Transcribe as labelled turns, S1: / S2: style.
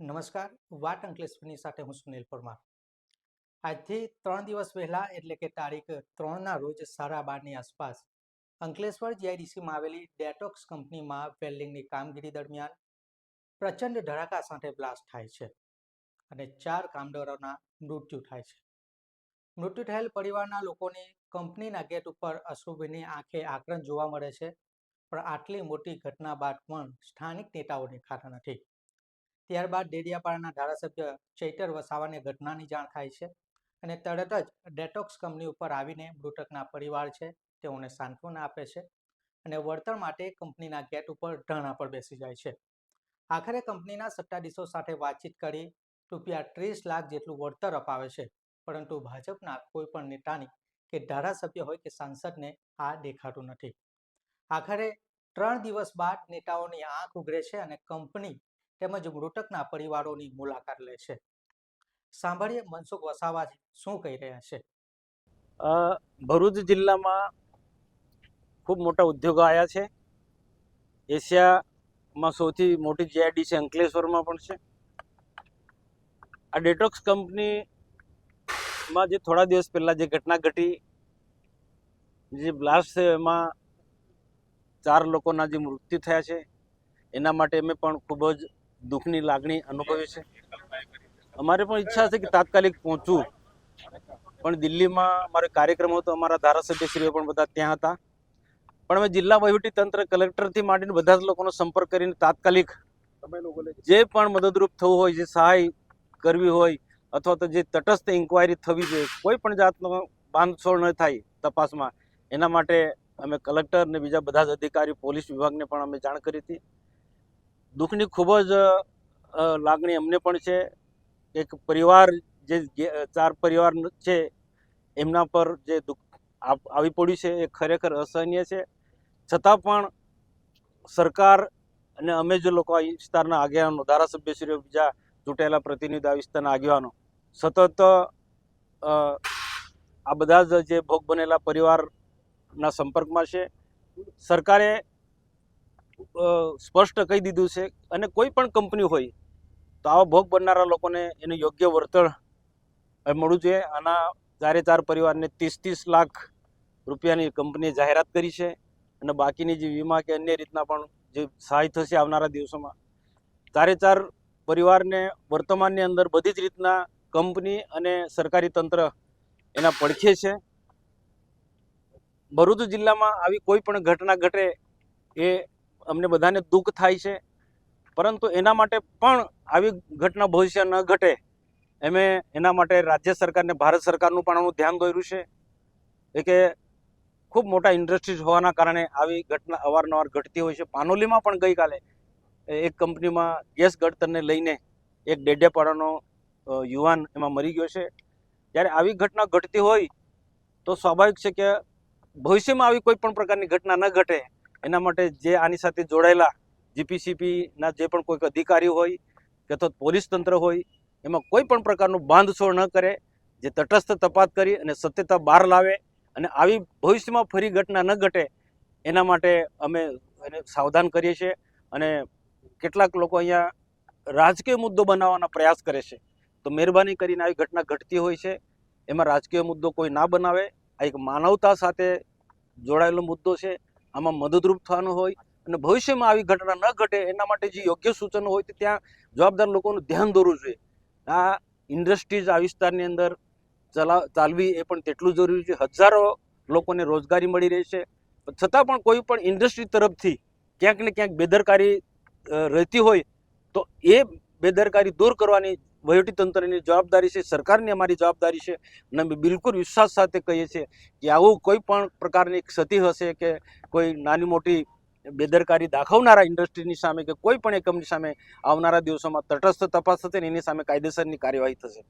S1: નમસ્કાર. વાત અંકલેશ્વરની સાથે હું સુનિલ પરમાર. આજથી ત્રણ દિવસ પહેલાં એટલે કે તારીખ ત્રણના રોજ સાડા બારની આસપાસ, અંકલેશ્વર જીઆઈડીસીમાં આવેલી ડેટોક્સ કંપનીમાં વેલ્ડિંગની કામગીરી દરમિયાન પ્રચંડ ધડાકા સાથે બ્લાસ્ટ થાય છે અને ચાર કામદારોના મૃત્યુ થાય છે. મૃત્યુ થયેલ પરિવારના લોકોની કંપનીના ગેટ ઉપર અશ્રુભીની આંખે આક્રંદ જોવા મળે છે, પણ આટલી મોટી ઘટના બાદ પણ સ્થાનિક નેતાઓને ખાતા નથી. ત્યારબાદ ડેડિયાપાડાના ધારાસભ્ય ચૈતર વસાવાને ઘટનાની જાણ થાય છે અને તરત જ ડેટોક્સ કંપની ઉપર આવીને મૃતકના પરિવાર છે તેઓને સાંત્વના આપે છે અને વળતર માટે કંપનીના ગેટ ઉપર ધરણા પર બેસી જાય છે. આખરે કંપનીના સત્તાધીશો સાથે વાતચીત કરી રૂપિયા ત્રીસ લાખ જેટલું વળતર અપાવે છે, પરંતુ ભાજપના કોઈ પણ નેતાની કે ધારાસભ્ય હોય કે સાંસદને આ દેખાતું નથી. આખરે ત્રણ દિવસ બાદ નેતાઓની આંખ ઉઘરે છે અને કંપની તેમજ મૃતકના પરિવારોની મુલાકાત લે છે. સાંભળીએ મનસુખ વસાવાજી શું કહી રહ્યા છે?
S2: ભરૂચ જિલ્લામાં ખૂબ મોટા ઉદ્યોગો આવ્યા છે. એશિયામાં સૌથી મોટી જીઆઈડીસી અંકલેશ્વરમાં પણ છે. આ ડેટોક્સ કંપનીમાં જે થોડા દિવસ પહેલાં જે ઘટના ઘટી, જે બ્લાસ્ટ છે એમાં ચાર લોકોના જે મૃત્યુ થયા છે. એના માટે અમે પણ ખૂબ જ દુઃખની લાગણી અનુભવી છે. અમારે પણ ઈચ્છા છે કે તાત્કાલિક પહોંચવું. પણ દિલ્હીમાં અમારો કાર્યક્રમ હતો, અમારા ધારાસભ્યશ્રીઓ પણ બધા ત્યાં હતા. પણ અમે જિલ્લા તંત્ર કલેક્ટરથી માંડીને બધા જ લોકોનો સંપર્ક કરીને તાત્કાલિક જે પણ મદદરૂપ થવું હોય, જે સહાય કરવી હોય, અથવા તો જે તટસ્થ ઇન્કવાયરી થવી જોઈએ, કોઈ પણ જાતનો બાંધછોડ ન થાય તપાસમાં. એના માટે અમે કલેક્ટર ને બીજા બધા જ અધિકારી પોલીસ વિભાગને પણ અમે જાણ કરી હતી. દુઃખની ખૂબ જ લાગણી અમને પણ છે. એક પરિવાર જે ચાર પરિવાર છે, એમના પર જે દુઃખ આવી પડ્યું છે, એ ખરેખર અસહનીય છે. છતાં પણ સરકાર અને અમે જે લોકો આ વિસ્તારના આગેવાનો, ધારાસભ્યશ્રીઓ, બીજા ચૂંટાયેલા પ્રતિનિધિ આ વિસ્તારના આગેવાનો, સતત આ બધા જ જે ભોગ બનેલા પરિવારના સંપર્કમાં છે. સરકારે સ્પષ્ટ કહી દીધું છે. અને કોઈ પણ કંપની હોય, તો આવા ભોગ બનનારા લોકોને એનું યોગ્ય વળતર મળવું જોઈએ. આના ચારે ચાર પરિવારને ત્રીસ ત્રીસ લાખ રૂપિયાની કંપનીએ જાહેરાત કરી છે. અને બાકીની જે વીમા કે અન્ય રીતના પણ જે સહાય થશે આવનારા દિવસોમાં ચારે ચાર પરિવારને વર્તમાનની અંદર બધી જ રીતના કંપની અને સરકારી તંત્ર એના પડખે છે. ભરૂચ જિલ્લામાં આવી કોઈ પણ ઘટના ઘટે એ અમને બધાને દુઃખ થાય છે. પરંતુ એના માટે પણ આવી ઘટના ભવિષ્ય ન ઘટે એમે એના માટે રાજ્ય સરકારને ભારત સરકારનું પણ આનું ધ્યાન દોર્યું છે. એ કે ખૂબ મોટા ઇન્ડસ્ટ્રીઝ હોવાના કારણે આવી ઘટના અવારનવાર ઘટતી હોય છે. પાનોલીમાં પણ ગઈકાલે એક કંપનીમાં ગેસ ગળતરને લઈને એક ડેડિયાપાડાનો અ, યુવાન એમાં મરી ગયો છે. જ્યારે આવી ઘટના ઘટતી હોય તો સ્વાભાવિક છે કે ભવિષ્યમાં આવી કોઈ પણ પ્રકારની ઘટના ન ઘટે. એના માટે જે આની સાથે જોડાયેલા જીપીસીપીના જે પણ કોઈક અધિકારી હોય કે અથવા પોલીસ તંત્ર હોય, એમાં કોઈ પણ પ્રકારનું બાંધછોડ ન કરે, જે તટસ્થ તપાસ કરી અને સત્યતા બહાર લાવે અને આવી ભવિષ્યમાં ફરી ઘટના ન ઘટે, એના માટે અમે એને સાવધાન કરીએ છીએ અને કેટલાક લોકો અહીંયા રાજકીય મુદ્દો બનાવવાના પ્રયાસ કરે છે. તો મહેરબાની કરીને આવી ઘટના ઘટતી હોય છે, એમાં રાજકીય મુદ્દો કોઈ ના બનાવે, આ એક માનવતા સાથે જોડાયેલો મુદ્દો છે આમાં મદદરૂપ થવાનું હોય અને ભવિષ્યમાં આવી ઘટના ન ઘટે એના માટે જે યોગ્ય સૂચનો હોય તે ત્યાં જવાબદાર લોકોનું ધ્યાન દોરવું જોઈએ. આ ઇન્ડસ્ટ્રીઝ આ વિસ્તારની અંદર ચલા, ચાલવી એ પણ તેટલું જરૂરી છે. હજારો લોકોને રોજગારી મળી રહી છે. છતાં પણ કોઈ પણ ઇન્ડસ્ટ્રી તરફથી ક્યાંક ને ક્યાંક બેદરકારી રહેતી હોય તો એ બેદરકારી દૂર કરવાની વહીવટીતંત્રની જવાબદારી છે, સરકારની અમારી જવાબદારી છે અને અમે બિલકુલ વિશ્વાસ સાથે કહીએ છીએ કે આવું કોઈ પણ પ્રકારની ક્ષતિ હશે કે કોઈ નાની મોટી બેદરકારી દાખવનારા ઇન્ડસ્ટ્રીની સામે કે કોઈ પણ એકમની સામે આવનારા દિવસોમાં તટસ્થ તપાસ થશે ને એની સામે કાયદેસરની કાર્યવાહી થશે.